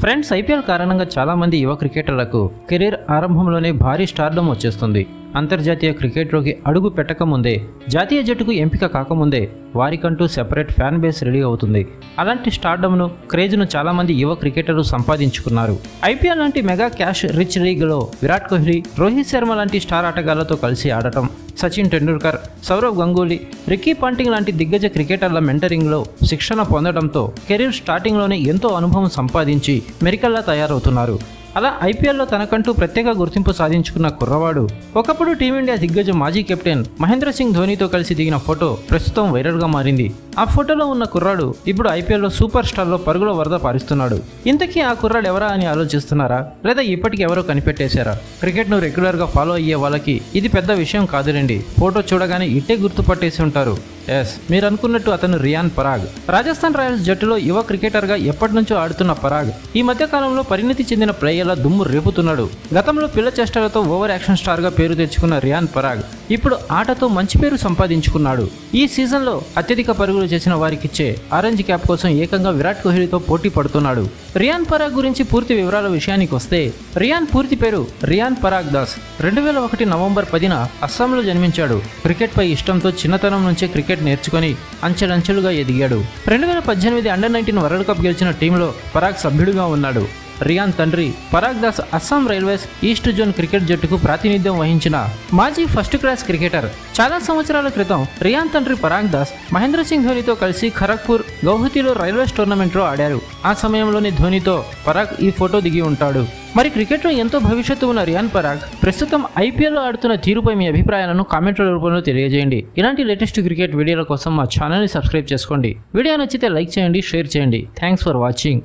Friends IPL కారణంగా చాలామంది యువ క్రికెటర్లకు కెరీర్ ఆరంభంలోనే భారీ స్టార్డమ్ వచ్చేస్తుంది. అంతర్జాతీయ క్రికెట్లోకి అడుగు పెట్టకముందే జాతీయ జట్టుకు ఎంపిక కాకముందే వారికంటూ సెపరేట్ ఫ్యాన్ బేస్ రెడీ అవుతుంది. అలాంటి స్టార్డమ్ను క్రేజ్ను చాలామంది యువ క్రికెటర్లు సంపాదించుకున్నారు. ఐపీఎల్ లాంటి మెగా క్యాష్ రిచ్ లీగ్లో విరాట్ కోహ్లీ రోహిత్ శర్మ లాంటి స్టార్ ఆటగాళ్ళతో కలిసి ఆడటం. సచిన్ టెండూల్కర్ సౌరవ్ గంగూలీ రిక్కీ పాంటింగ్ లాంటి దిగ్గజ క్రికెటర్ల మెంటరింగ్లో శిక్షణ పొందడంతో కెరీర్ స్టార్టింగ్లోనే ఎంతో అనుభవం సంపాదించి మెరికల్లా తయారవుతున్నారు. అలా ఐపీఎల్లో తనకంటూ ప్రత్యేక గుర్తింపు సాధించుకున్న కుర్రవాడు. ఒకప్పుడు టీమిండియా దిగ్గజ మాజీ కెప్టెన్ మహేంద్ర సింగ్ ధోనీతో కలిసి దిగిన ఫోటో ప్రస్తుతం వైరల్గా మారింది. ఆ ఫోటోలో ఉన్న కుర్రాడు ఇప్పుడు ఐపీఎల్లో సూపర్ స్టార్లో పరుగుల వరద పారిస్తున్నాడు. ఇంతకీ ఆ కుర్రాడు ఎవరా అని ఆలోచిస్తున్నారా? లేదా ఇప్పటికి ఎవరో కనిపెట్టేశారా? క్రికెట్ను రెగ్యులర్గా ఫాలో అయ్యే వాళ్ళకి ఇది పెద్ద విషయం కాదులేండి. ఫోటో చూడగానే ఇట్టే గుర్తుపట్టేసి ఉంటారు. ఎస్ మీరు అనుకున్నట్టు అతను రియాన్ పరాగ్. రాజస్థాన్ రాయల్స్ జట్టులో యువ క్రికెటర్గా ఎప్పటి నుంచో ఆడుతున్న పరాగ్. ఈ మధ్య కాలంలో పరిణితి చెందిన ప్లేయర్ల దుమ్ము రేపుతున్నాడు. గతంలో పిల్ల చేష్టలతో ఓవర్ యాక్షన్ స్టార్గా పేరు తెచ్చుకున్న రియాన్ పరాగ్ ఇప్పుడు ఆటతో మంచి పేరు సంపాదించుకున్నాడు. ఈ సీజన్లో అత్యధిక పరుగులు చేసిన వారికిచ్చే ఆరెంజ్ క్యాప్ కోసం ఏకంగా విరాట్ కోహ్లీతో పోటీ పడుతున్నాడు. రియాన్ పరాగ్ గురించి పూర్తి వివరాల విషయానికి వస్తే రియాన్ పూర్తి పేరు రియాన్ పరాగ్ దాస్. రెండు వేల ఒకటి నవంబర్ పదిన అస్సాంలో జన్మించాడు. క్రికెట్పై ఇష్టంతో చిన్నతనం నుంచే క్రికెట్ నేర్చుకొని అంచెలంచెలుగా ఎదిగాడు. రెండు వేల పద్దెనిమిది అండర్ నైన్టీన్ వరల్డ్ కప్ గెలిచిన టీంలో పరాగ్ సభ్యుడిగా ఉన్నాడు. రియాన్ తండ్రి Parag Das Assam railways east zone cricket జట్టుకు ప్రాతినిధ్యం వహించిన మాజీ ఫస్ట్ క్లాస్ క్రికెటర్. చాలా సంవత్సరాల క్రితం రియాన్ తండ్రి పరాగ్ దాస్ మహేంద్ర సింగ్ ధోనితో కలిసి ఖరగ్పూర్ గౌహతిలో రైల్వేస్ టోర్నమెంట్లో ఆడారు. ఆ సమయంలోని ధోనితో పరాగ్ ఈ ఫోటో దిగి ఉంటాడు. మరి క్రికెట్లో ఎంతో భవిష్యత్తు ఉన్న రియాన్ పరాగ్ ప్రస్తుతం ఐపీఎల్లో ఆడుతున్న తీరుపై మీ అభిప్రాయాలను కామెంట్ల రూపంలో తెలియజేయండి. ఇలాంటి లేటెస్ట్ క్రికెట్ వీడియోల కోసం మా ఛానల్ని సబ్స్క్రైబ్ చేసుకోండి. వీడియో నచ్చితే లైక్ చేయండి షేర్ చేయండి. Thanks for watching.